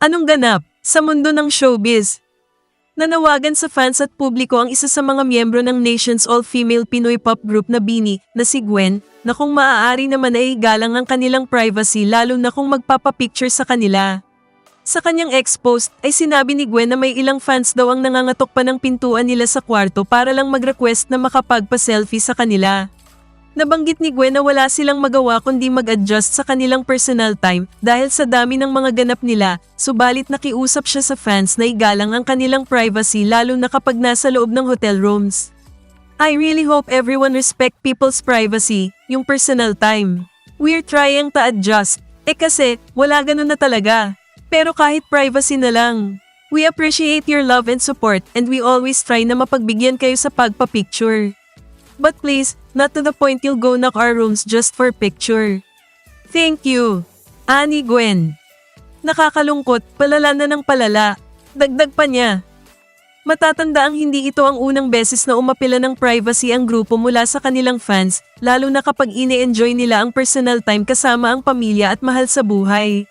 Anong ganap sa mundo ng showbiz? Nanawagan sa fans at publiko ang isa sa mga miyembro ng Nation's all-female Pinoy pop group na Bini, na si Gwen, na kung maaari naman ay igalang ang kanilang privacy lalo na kung magpapapicture sa kanila. Sa kanyang ex-post ay sinabi ni Gwen na may ilang fans daw ang nangangatok pa ng pintuan nila sa kwarto para lang mag-request na makapagpa-selfie sa kanila. Nabanggit ni Gwen na wala silang magawa kundi mag-adjust sa kanilang personal time dahil sa dami ng mga ganap nila, subalit nakiusap siya sa fans na igalang ang kanilang privacy lalo na kapag nasa loob ng hotel rooms. I really hope everyone respect people's privacy, yung personal time. We're trying to adjust. Eh kasi, wala ganun na talaga. Pero kahit privacy na lang. We appreciate your love and support and we always try na mapagbigyan kayo sa pagpa-picture. But please, not to the point you'll go knock our rooms just for picture. Thank you. Ani Gwen. Nakakalungkot, palala na ng palala. Dagdag pa niya. Matatanda ang hindi ito ang unang beses na umapila ng privacy ang grupo mula sa kanilang fans, lalo na kapag ine-enjoy nila ang personal time kasama ang pamilya at mahal sa buhay.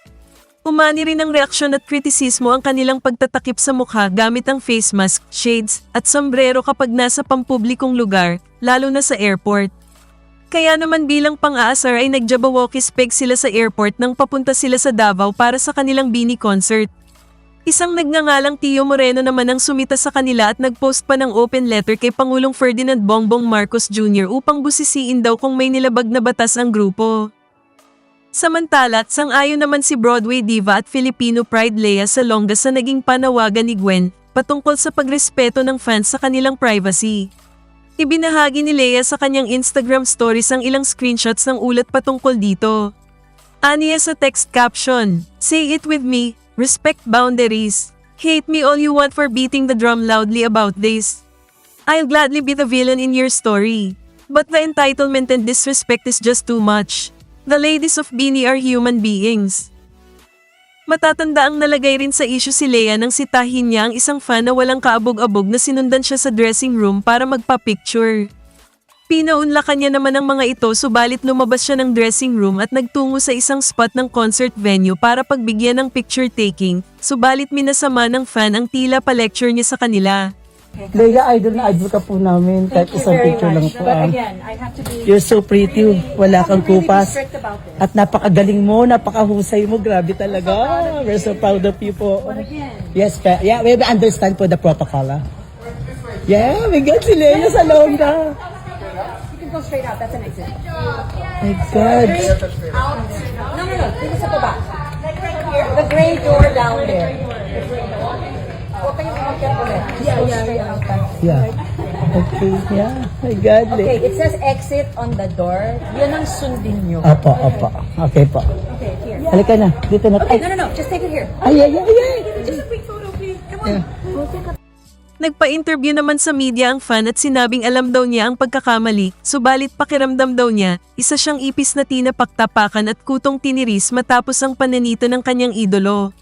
Umani rin ang reaksyon at kritisismo ang kanilang pagtatakip sa mukha gamit ang face mask, shades, at sombrero kapag nasa pampublikong lugar, lalo na sa airport. Kaya naman bilang pang-aasar ay nag-Jabberwocky spec sila sa airport nang papunta sila sa Davao para sa kanilang Bini concert. Isang nagngangalang Tio Moreno naman ang sumita sa kanila at nagpost pa ng open letter kay Pangulong Ferdinand Bongbong Marcos Jr. upang busisiin daw kung may nilabag na batas ang grupo. Samantala, sang-ayon naman si Broadway diva at Filipino pride Lea Salonga sa naging panawagan ni Gwen patungkol sa pagrespeto ng fans sa kanilang privacy. Ibinahagi ni Lea sa kanyang Instagram stories ang ilang screenshots ng ulat patungkol dito. Aniya sa text caption, Say it with me, respect boundaries. Hate me all you want for beating the drum loudly about this. I'll gladly be the villain in your story. But the entitlement and disrespect is just too much. The ladies of Bini are human beings. Matatanda ang nalagay rin sa issue si Lea nang sitahin niya ang isang fan na walang kaabog-abog na sinundan siya sa dressing room para magpa-picture. Pinaunlakan niya naman ang mga ito subalit lumabas siya ng dressing room at nagtungo sa isang spot ng concert venue para pagbigyan ng picture taking, subalit minasama ng fan ang tila pa-lecture niya sa kanila. Lega, idol na idol ka po namin. Kahit isang picture lang po. But ah. again, I have to be You're so pretty. Wala kang kupas. At napakagaling mo, napakahusay mo. Grabe talaga. We're so proud of you po. But again, Yes, pa. Yeah, we understand po the protocol. ah. Yeah, we got si Lea sa you can go straight out. That's an exit. My God. No, no, no. Dito sa baba. The gray door down there. Just Yeah, yeah, yeah. Yeah. Okay, yeah. My God. Okay, Lea. it says exit on the door. Yan ang sundin nyo. Opo, opo. Okay po. Okay, here. Halika na. Dito na. Okay, Ay, no, no, no. Just take it here. ay, ay, ay. ay. Just a quick photo, please. Come on. Yeah. Go take a Nagpa-interview naman sa media ang fan at sinabing alam daw niya ang pagkakamali, subalit pakiramdam daw niya, isa siyang ipis na tinapaktapakan at kutong tiniris matapos ang pananito ng kanyang idolo.